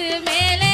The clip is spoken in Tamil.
மேலே